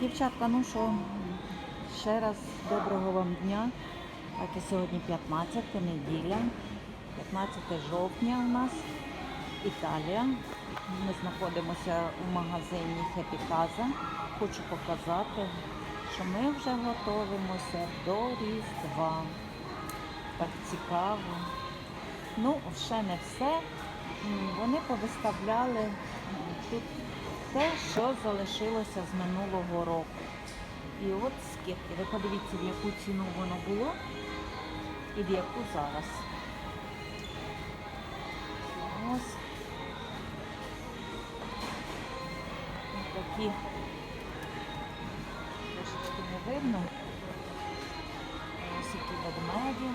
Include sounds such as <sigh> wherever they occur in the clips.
Дівчатка, ну що, ще раз доброго вам дня. Так і сьогодні 15 неділя, 15 жовтня у нас Італія. Ми знаходимося в магазині Happy Casa. Хочу показати, що ми вже готуємося до Різдва. Так цікаво. Ну, ще не все. Вони повиставляли тут те, що залишилося з минулого року. І от скільки. Ви подивіться, в яку ціну воно було і в яку зараз. Ось такі трошечки не видно. Ось які ведмеді.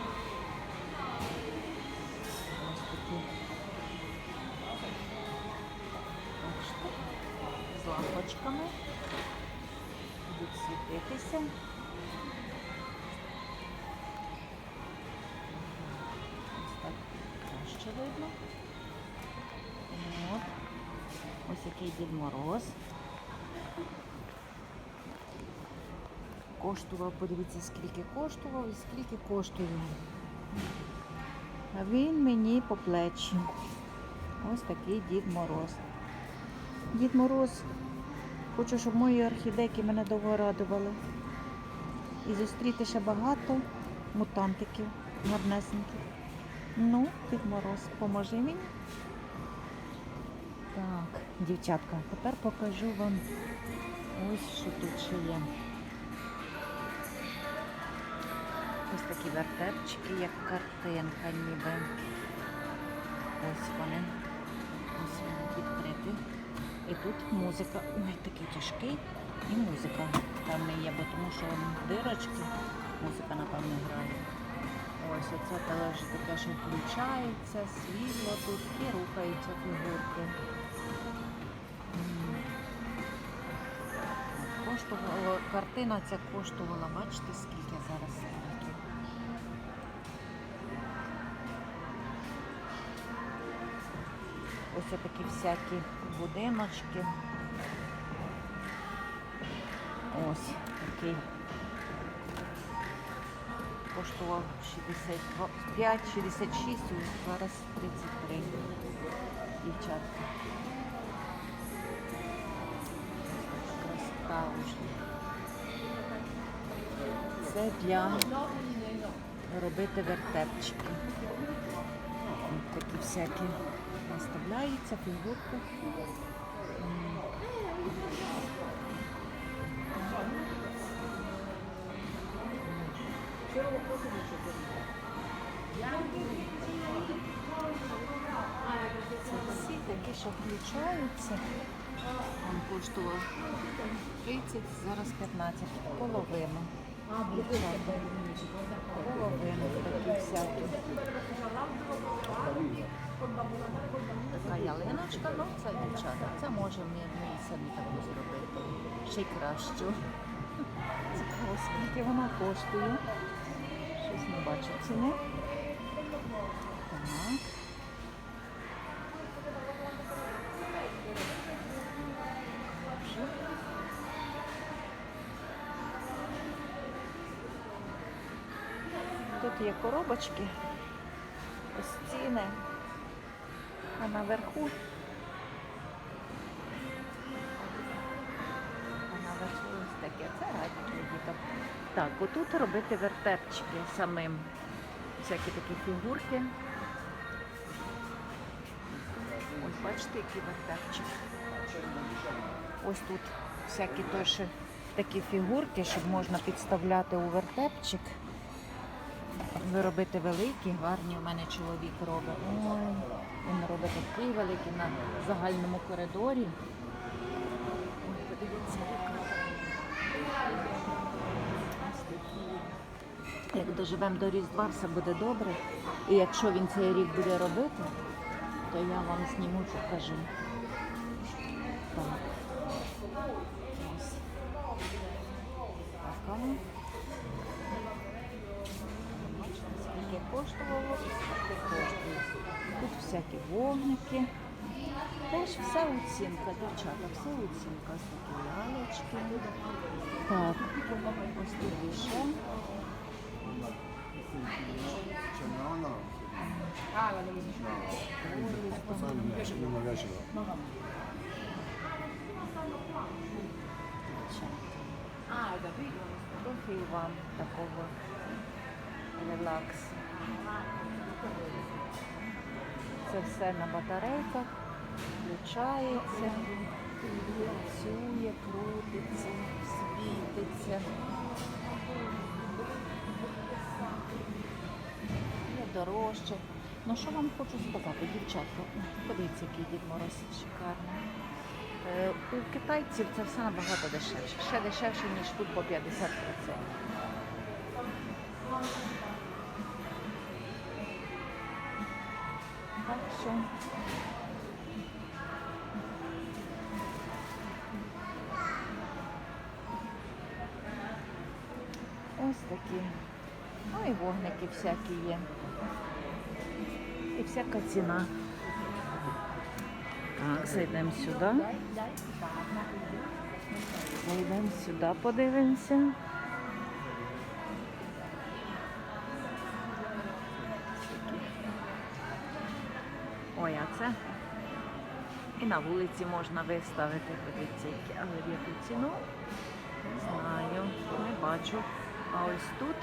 Світитися. Ось так краще видно. От. Ось який Дід Мороз. Коштував, подивіться, скільки коштував і скільки коштує. А він мені по плечі. Ось такий Дід Мороз. Дід Мороз, хочу, щоб мої орхідейки мене довго радували. І зустріти ще багато мутантиків гарнесеньких. Ну, Дід Мороз, поможи мені. Так, дівчатка, тепер покажу вам ось що тут ще є. Ось такі вертепчики, як картинка ніби. Ось вони. Ось вони відкриті. І тут музика. Ой, такий тяжкий. І музика там не є, бо тому що дирочки, музика, напевно, грає. Ось оце теж таке, що включається, світло тут і рухаються фігурки. Коштувало, картина ця коштувала, бачите, скільки зараз Ось такі всякі будиночки. Ось такий. Коштував 65, 66, ось зараз 33 дівчатка. Красота. Це для робити вертепчики. Ось такі всякі М. Це всі такі, що включаються. Він коштував 30, зараз 15, половину. Дівчата. Половину такі всякі. Така ялиночка, ну це дівчата. Це можемо ми ми самі таку зробити. Ще й кращу. Цікаво, скільки вона коштує. Щось не бачу ціни. Тут є коробочки, ось ціни, а наверху. А наверху ось таке. Це радіо для діток. Так, отут робити вертепчики самим. Всякі такі фігурки. Ось бачите, які вертепчики. Ось тут всякі теж такі фігурки, щоб можна підставляти у вертепчик. Ви робите великі, гарні. У мене чоловік робить. Ой, він робить такий великий на загальному коридорі. Подивіться. Як доживемо до Різдва, все буде добре. І якщо він цей рік буде робити, то я вам зніму покажу. Оцінка, дівчата, все оцінка. Лялечки. Так, ось тут ще. Ah. Ah? Трохи вам такого релаксу. Це все на батарейках, включається, працює, крутиться, світиться. Є дорожче. Ну що вам хочу сказати, дівчатка? Подивіться, який Дід Мороз шикарний. Е, У китайців це все набагато дешевше. Ще дешевше, ніж тут по 50%. Так що ось такі. Ну і вогники всякі є. І всяка ціна. Так, зайдемо сюди. Зайдемо сюди, подивимося. Ой, а це і на вулиці можна виставити, подивіться, але яку ціну не знаю, не бачу. А ось тут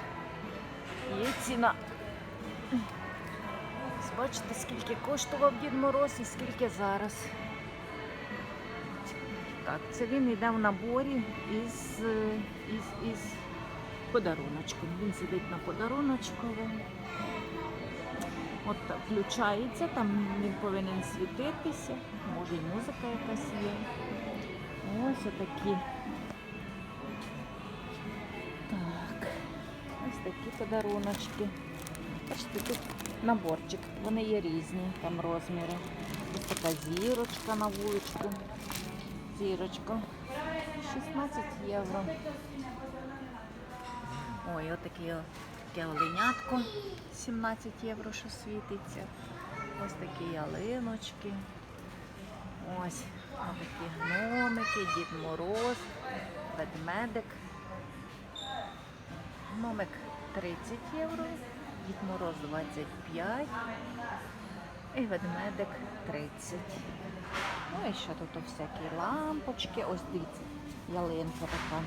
є ціна. Бачите, скільки коштував Дід Мороз і скільки зараз. Так, це він йде в наборі із, із, із подаруночком. Він сидить на подаруночковому. От включається, там він повинен світитися, може і музика якась є. Ось отакі. Подаруночки. Бачите, тут наборчик, вони є різні, там розміри. Ось така зірочка на вуличку. Зірочка. 16 євро. Ой, отакі, таке оленятко 17 євро, що світиться. Ось такі ялиночки. Ось такі гномики, Дід Мороз, ведмедик. Гномик 30 євро, Дід Мороз 25 і ведмедик 30. Ну і ще тут всякі лампочки. Ось дивіться, ялинка така.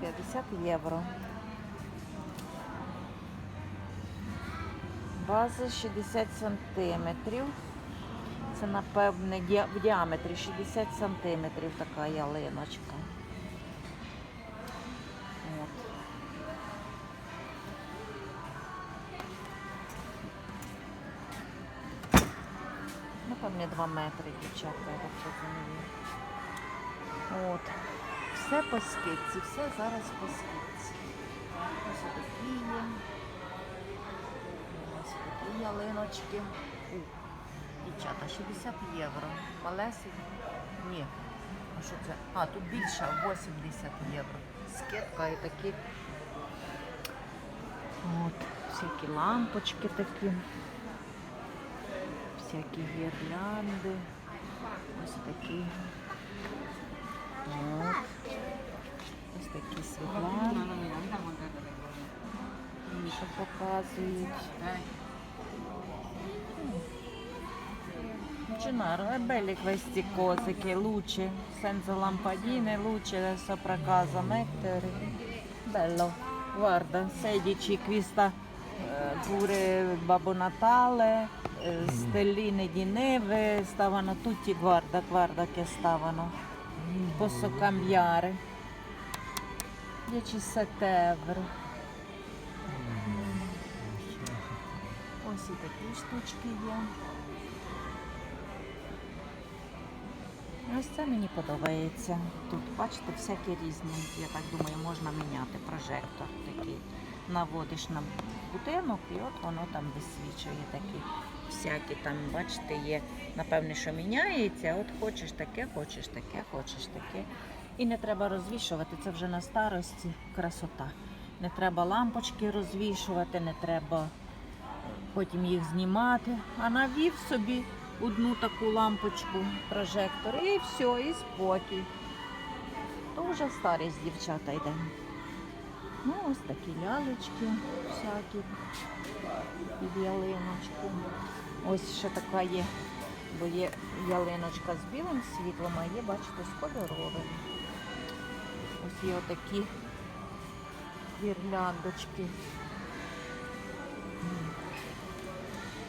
50 євро. База 60 сантиметрів. Це, напевне, в діаметрі 60 сантиметрів така ялиночка. Метри, дівчатка, я так розумію. От. Все по скидці, все зараз по скидці. Ось такі. Ось такі ялиночки. У, дівчата, 60 євро. Малесенькі? Ні. А що це? А, тут більше 80 євро. Скидка і такі. От, всякі лампочки такі. Всякі гірлянди. Ось такі. От. Ось такі світла, що показують. Gennaro, è belli questi cose che luce, senza lampadine, luce sopra casa, mettere. Bello, guarda, 16 qui sta eh, pure Babbo Natale, eh, stelline di neve, stavano tutti, guarda, guarda che stavano. Posso cambiare. 17 euro. Ось і такі штучки є. Ось це мені подобається. Тут, бачите, всякі різні, я так думаю, можна міняти прожектор такий. Наводиш на будинок і от воно там висвічує такі всякі там, бачите, є, напевне, що міняється. От хочеш таке, хочеш таке, хочеш таке. І не треба розвішувати, це вже на старості красота. Не треба лампочки розвішувати, не треба потім їх знімати, а навів собі одну таку лампочку, прожектор, і все, і спокій. То вже старість дівчата йде. Ну, ось такі лялечки всякі під ялиночку. Ось ще така є, бо є ялиночка з білим світлом, а є, бачите, з кольоровим. Ось є отакі гірляндочки. М.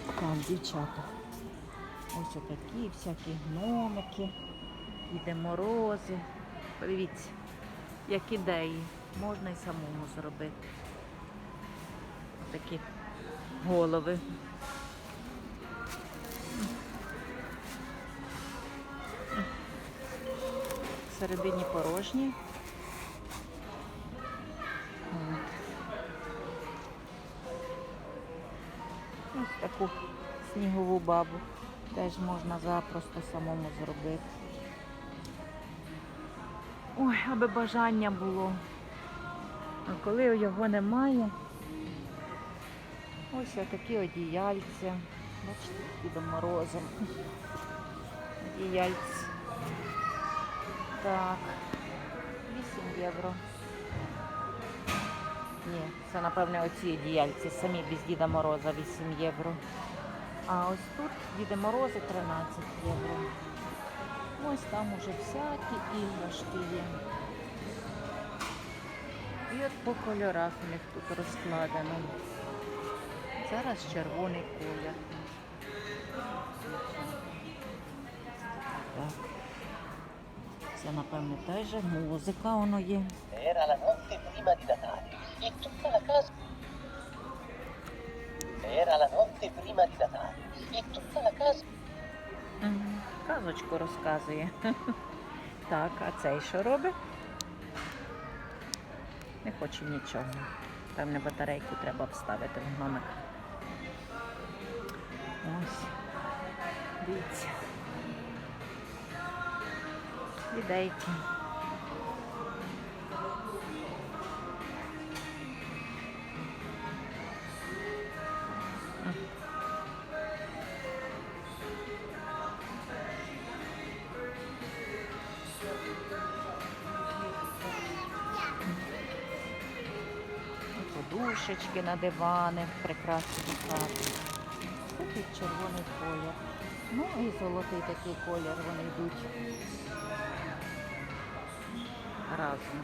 Так, дівчата. Ось отакі всякі гномики, Діди морози. Подивіться, як ідеї. Можна і самому зробити. Такі голови. Всередині порожні. Ось таку снігову бабу теж можна запросто самому зробити. Ой, аби бажання було. А коли його немає, ось такі одіяльця. Бачите, під морозом. Одіяльці. Так, 8 євро. Ні, це напевне оці одіяльці, самі без Діда Мороза 8 євро. А ось тут Діда Морози 13 євро. Ось там уже всякі іграшки є. І от по кольорах у них тут розкладено. Зараз червоний колір. Так. Це, напевне, теж музика воно є. Era la notte prima di Natale e tutta la casa. Era la notte prima di Natale e tutta la casa. Казочку розказує. <laughs> Так, а цей що робить? Не хоче нічого. Певне батарейку треба вставити в гномик. Ось. Дивіться. Ідейки. Подушечки на дивани, прекрасні хати. Це під червоний колір. Ну і золотий такий колір, вони йдуть разом.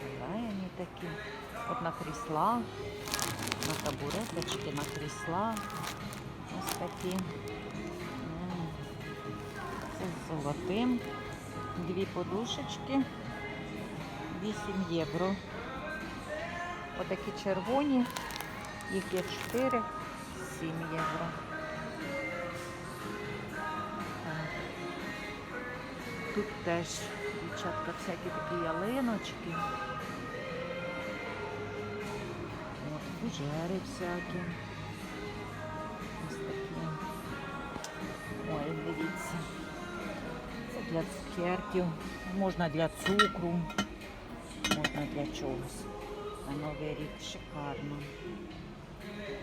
Зелені такі. От на крісла, на табуреточки, на крісла. Ось такі. Це з золотим. Дві подушечки. 8 євро. Отакі червоні, їх є 4, 7 євро. Тут теж, дівчатка, всякі такі ялиночки. От, фужери всякі. Ось такі. Ой, дивіться. Це для цукерків, можна для цукру можна для чогось. На Новий рік шикарно.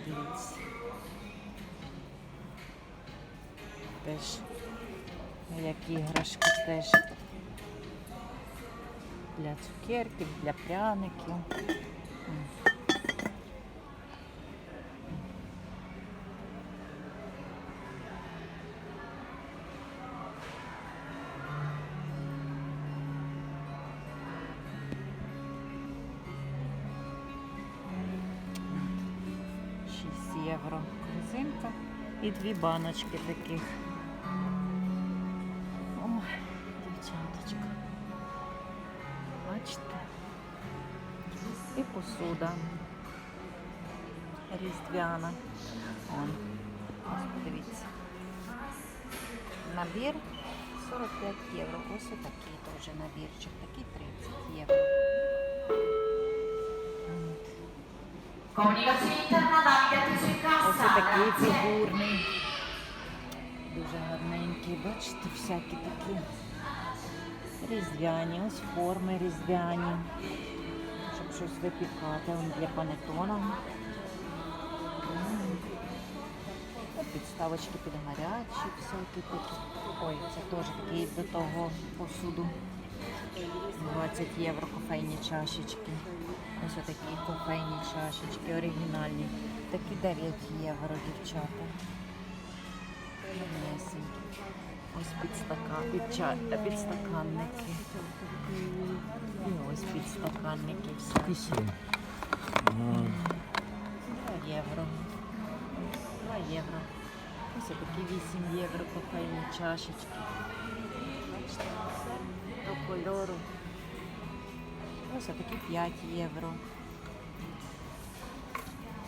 Дивіться. Теж як іграшки теж для цукерків, для пряників. Дві баночки таких. Ой, дівчаточка. Бачите? І посуда. Різдвяна. Он. Ось подивіться. Набір 45 євро. Ось отакий теж набірчик. Такий 30 євро. Comunicazione interna da sui Ось такий фігурний. Дуже гарненький. Бачите, всякі такі різдвяні, ось форми різдвяні. Щоб щось випікати он для панетона. Підставочки під гарячі, всякі такі. Ой, це теж такий до того посуду. 20 євро кофейні чашечки. Ось такі кофейні чашечки, оригінальні. Такі 9 євро, дівчата. Ось підстака, підча... е, підстаканники. І ось підстаканники всі. 2 євро. 2 євро. Ось такі 8 євро кофейні чашечки. До кольору. Ось такі 5 євро.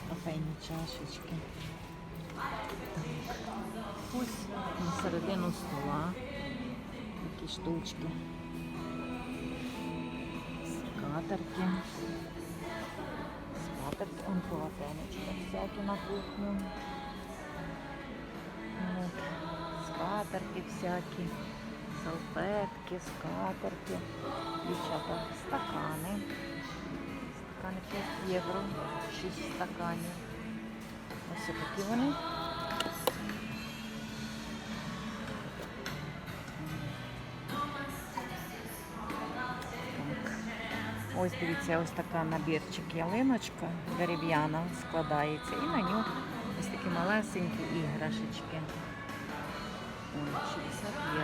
Кофейні чашечки. Так. Ось на середину стола такі штучки. Скатерки. Скатерки, он полотенечка всякі на кухню. Скатерки всякі, салфетки, скатерки. Дівчата, стакани. Стакани 5 євро, 6 стаканів. Ось такі вони. Ось дивіться, ось така набірчик ялиночка дерев'яна складається. І на нього ось такі малесенькі іграшечки. 60 євро,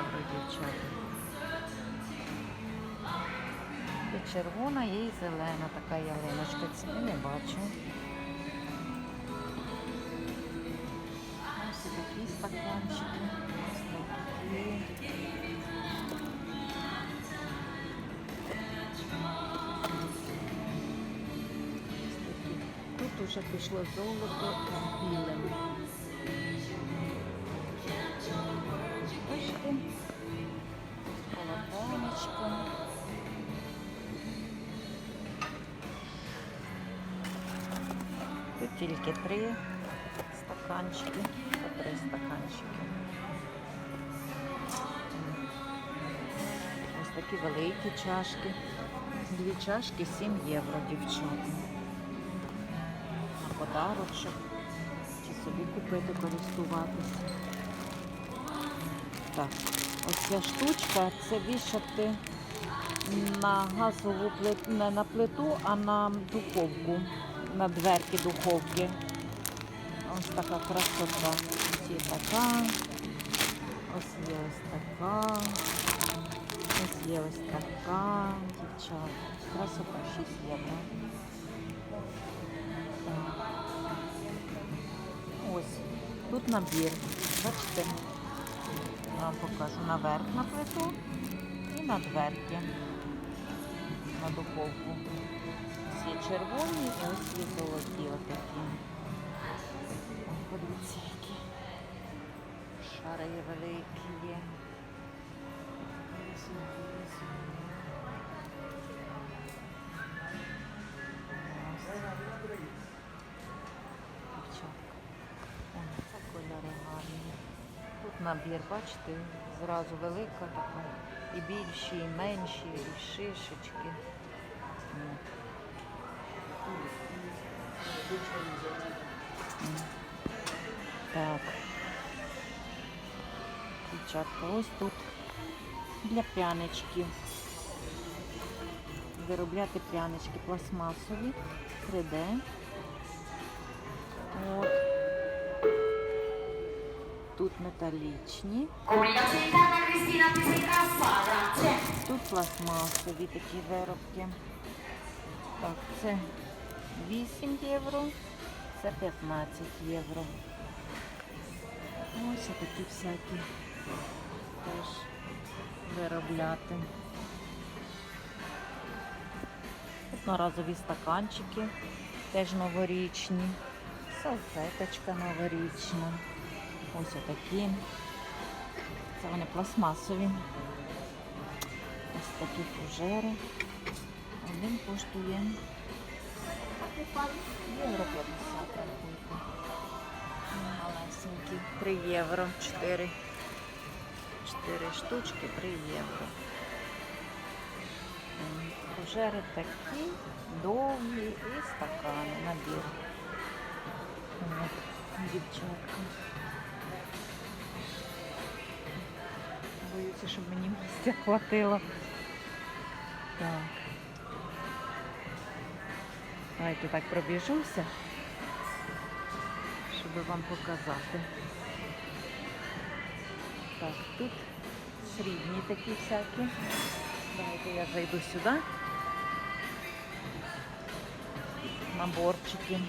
червона, є і зелена така ялиночка. Ціни не бачу. Ось такі стаканчики. Тут уже пішло золото білим. Тільки три стаканчики, по три стаканчики. Ось такі великі чашки. Дві чашки 7 євро, дівчата. На подарочок. Чи собі купити, користуватися. Так, оця штучка це вішати на газову плиту, не на плиту, а на духовку, на дверки духовки. Ось така красота. Ось є така, ось є ось така, ось є ось така, дівчата. Красота 6 євро. Ось, тут набір. Бачите? Я вам покажу наверх на плиту і на дверки на духовку. Є червоні і ось є золоті отакі. Подивіться, які шари великі є. Це кольори гарні. Тут набір, бачите, зразу велика така. І більші, і менші, і шишечки. Так. Дівчатка, ось тут для пряничків. Виробляти прянички пластмасові, 3D. От. Тут металічні, тут пластмасові такі виробки. Так, це 8 євро, це 15 євро. Ось такі всякі теж виробляти. Одноразові стаканчики, теж новорічні, салфеточка новорічна. Ось отакі. Це вони пластмасові. Ось такі фужери. Один коштує євро 50 рахуйте. Малесенькі. 3 євро. 4. 4 штучки, 3 євро. Фужери такі довгі і стакани, набір. Дівчатка. Боюся, щоб мені місця хватило. Так. Давайте так пробіжуся, щоб вам показати. Так, тут срібні такі всякі. Давайте я зайду сюди. Наборчики.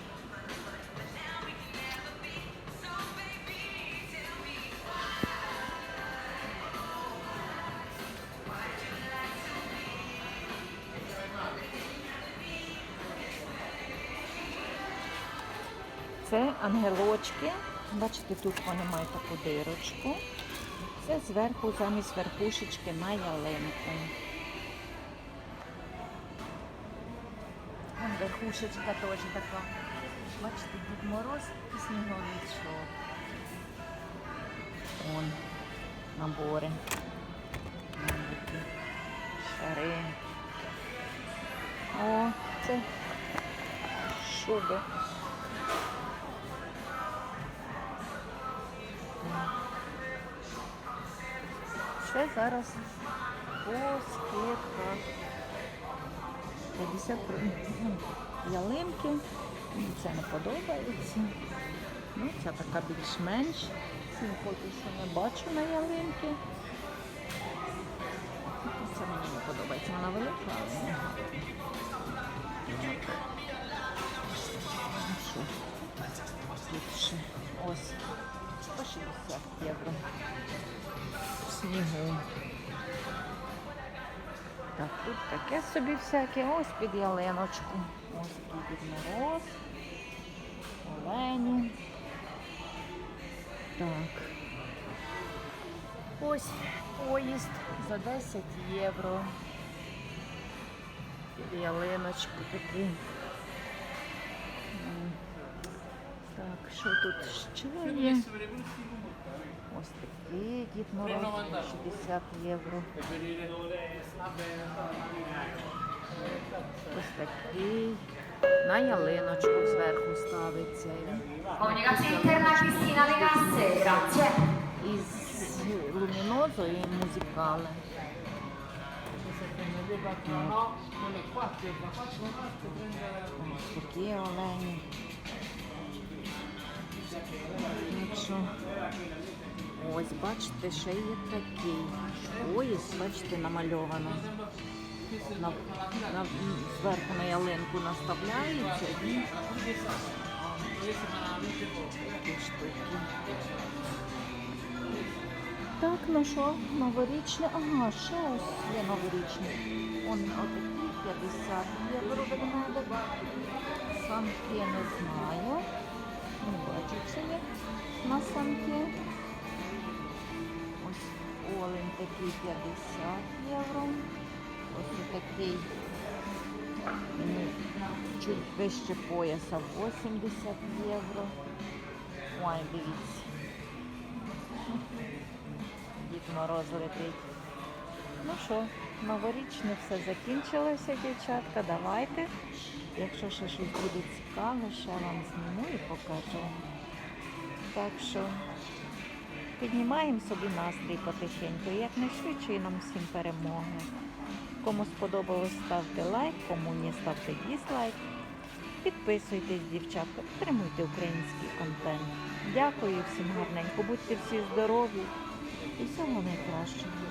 Ангелочки. Бачите, тут вони мають таку дирочку. Це зверху замість верхушечки на ялинку. Вон Верхушечка теж така. Бачите, Дід Мороз і сніговичок. Вон набори. Шари. О, це шуби. Зараз по скидках. 50 ну, ялинки. Це не подобається. Ну, ця така більш-менш. Цю поки що не бачу на ялинки. Ну, Це мені не подобається. Вона велика, але не гарна. Ну? Ось 160 євро снігу. Так, тут таке собі всяке, ось під ялиночку. Ось Дід Мороз, олені. Так. Ось поїзд за 10 євро. Під ялиночку такий. Що тут ще є? Ось такий Дід Мороз, 60 євро. Ось такий. На ялиночку зверху ставиться. Із лумінозою і музикали. Ось такі олені. Так ось бачите, ще є такий. Поїзд, бачите, намальовано. На, на, зверху на ялинку наставляється і такі штуки. Так, ну що, новорічне. Ага, ще ось є новорічний. Он отакий 50 євро ведмедик. Самки не знаю. Не бачу, чи є на самки. Ось олень такий 50 євро. Ось такий чуть вище пояса 80 євро. Ой, дивіться. Дід Мороз летить. Ну що, новорічне все закінчилося, дівчатка. Давайте. Якщо ще щось буде цікаве, ще вам зніму і покажу. Так що піднімаємо собі настрій потихеньку. і Якнайшвидше і нам всім перемоги. Кому сподобалось, ставте лайк, кому ні, ставте дізлайк. Підписуйтесь, дівчатка, підтримуйте український контент. Дякую всім гарненько, будьте всі здорові і всього найкращого.